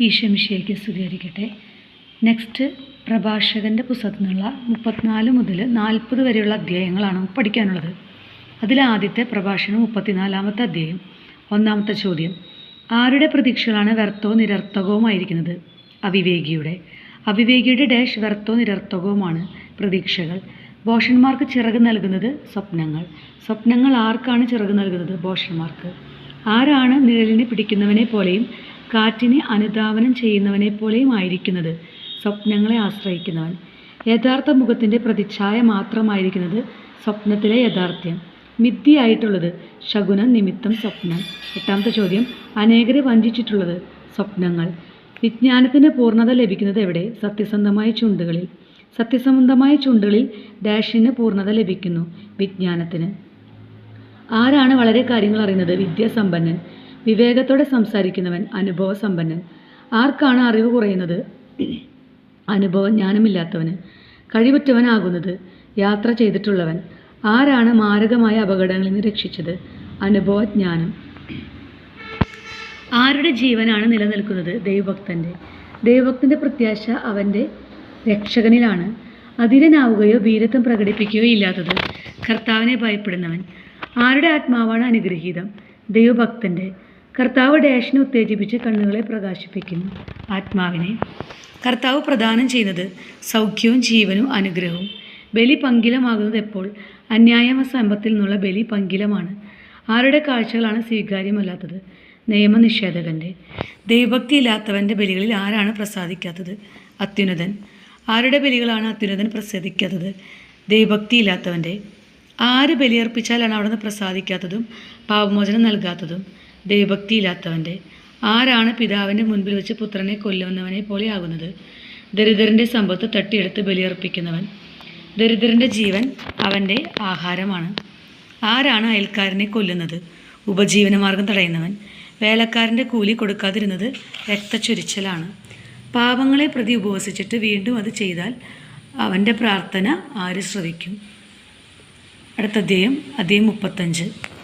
ഈശോമിശിയേക്ക് സ്തുതിയായിരിക്കട്ടെ. നെക്സ്റ്റ് പ്രഭാഷകന്റെ പുസ്തകത്തിൽ നിന്നുള്ള മുപ്പത്തിനാല് മുതൽ നാൽപ്പത് വരെയുള്ള അധ്യായങ്ങളാണ് പഠിക്കാനുള്ളത്. അതിലാദ്യത്തെ പ്രഭാഷണം മുപ്പത്തിനാലാമത്തെ അധ്യായം ഒന്നാമത്തെ ചോദ്യം. ആരുടെ പ്രതീക്ഷകളാണ് വ്യർത്ഥവും നിരർത്ഥകവുമായിരിക്കുന്നത് അവിവേകിയുടെ. അവിവേകിയുടെ ഡാഷ് വ്യർത്ഥവും നിരർത്ഥകവുമാണ് പ്രതീക്ഷകൾ. ബോഷന്മാർക്ക് ചിറക് നൽകുന്നത് സ്വപ്നങ്ങൾ. സ്വപ്നങ്ങൾ ആർക്കാണ് ചിറക് നൽകുന്നത്? ബോഷന്മാർക്ക് ആരാണ് നിഴലിനെ പിടിക്കുന്നവനെ പോലെയും കാറ്റിനെ അനുധാവനം ചെയ്യുന്നവനെ പോലെയും ആയിരിക്കുന്നത് സ്വപ്നങ്ങളെ ആശ്രയിക്കുന്നവൻ. യഥാർത്ഥ മുഖത്തിന്റെ പ്രതിച്ഛായ മാത്രമായിരിക്കുന്നത് സ്വപ്നത്തിലെ യഥാർത്ഥ്യം. മിഥ്യയായിട്ടുള്ളത് ശകുനം നിമിത്തം സ്വപ്നം. എട്ടാമത്തെ ചോദ്യം അനേകരെ വഞ്ചിച്ചിട്ടുള്ളത് സ്വപ്നങ്ങൾ. വിജ്ഞാനത്തിന് പൂർണത ലഭിക്കുന്നത് എവിടെ? സത്യസന്ധമായ ചുണ്ടുകളിൽ. സത്യസന്ധമായ ചുണ്ടുകളിൽ ഡാഷിന് പൂർണത ലഭിക്കുന്നു വിജ്ഞാനത്തിന്. ആരാണ് വളരെ കാര്യങ്ങൾ അറിയുന്നത്? വിദ്യാസമ്പന്നൻ. വിവേകത്തോടെ സംസാരിക്കുന്നവൻ അനുഭവസമ്പന്നൻ. ആർക്കാണ് അറിവ് കുറയുന്നത്? അനുഭവ ജ്ഞാനമില്ലാത്തവന്. കഴിവുറ്റവനാകുന്നത് യാത്ര ചെയ്തിട്ടുള്ളവൻ. ആരാണ് മാരകമായ അപകടങ്ങളിൽ നിന്ന് രക്ഷിച്ചത്? അനുഭവജ്ഞാനം. ആരുടെ ജീവനാണ് നിലനിൽക്കുന്നത്? ദൈവഭക്തന്റെ ദൈവഭക്തന്റെ പ്രത്യാശ അവന്റെ രക്ഷകനിലാണ്. അധീരനാവുകയോ വീരത്വം പ്രകടിപ്പിക്കുകയോ ഇല്ലാത്തത് കർത്താവിനെ ഭയപ്പെടുന്നവൻ. ആരുടെ ആത്മാവാണ് അനുഗ്രഹീതം? ദൈവഭക്തന്റെ കർത്താവ് ഡാഷിനെ ഉത്തേജിപ്പിച്ച് കണ്ണുകളെ പ്രകാശിപ്പിക്കുന്നു. ആത്മാവിനെ. കർത്താവ് പ്രദാനം ചെയ്യുന്നത് സൗഖ്യവും ജീവനും അനുഗ്രഹവും. ബലി പങ്കിലമാകുന്നത് എപ്പോൾ? അന്യായമ സമ്പത്തിൽ നിന്നുള്ള ബലി പങ്കിലമാണ്. ആരുടെ കാഴ്ചകളാണ് സ്വീകാര്യമല്ലാത്തത്? നിയമനിഷേധകന്റെ ദൈവഭക്തി ഇല്ലാത്തവന്റെ ബലികളിൽ ആരാണ് പ്രസാദിക്കാത്തത്? അത്യുന്നതൻ. ആരുടെ ബലികളാണ് അത്യുന്നതൻ പ്രസാദിക്കാത്തത്? ദൈവഭക്തി ഇല്ലാത്തവന്റെ ആര് ബലിയർപ്പിച്ചാലാണ് അവിടുന്ന് പ്രസാദിക്കാത്തതും? പാപമോചനം നൽകാത്തതും. ദൈവഭക്തി ഇല്ലാത്തവന്റെ ആരാണ് പിതാവിന്റെ മുൻപിൽ വെച്ച് പുത്രനെ കൊല്ലുന്നവനെ പോലെ ആകുന്നത്? ദരിദ്രന്റെ സമ്പത്ത് തട്ടിയെടുത്ത് ബലിയർപ്പിക്കുന്നവൻ. ദരിദ്രന്റെ ജീവൻ അവന്റെ ആഹാരമാണ്. ആരാണ് അയൽക്കാരനെ കൊല്ലുന്നത്? ഉപജീവനമാർഗം തടയുന്നവൻ. വേലക്കാരന്റെ കൂലി കൊടുക്കാതിരുന്നത് രക്തച്ചൊരിച്ചലാണ്. പാപങ്ങളെ പ്രതി ഉപവസിച്ചിട്ട് വീണ്ടും അത് ചെയ്താൽ അവന്റെ പ്രാർത്ഥന ആര് ശ്രവിക്കും? അടുത്ത അധ്യായം അധ്യായം മുപ്പത്തഞ്ച്.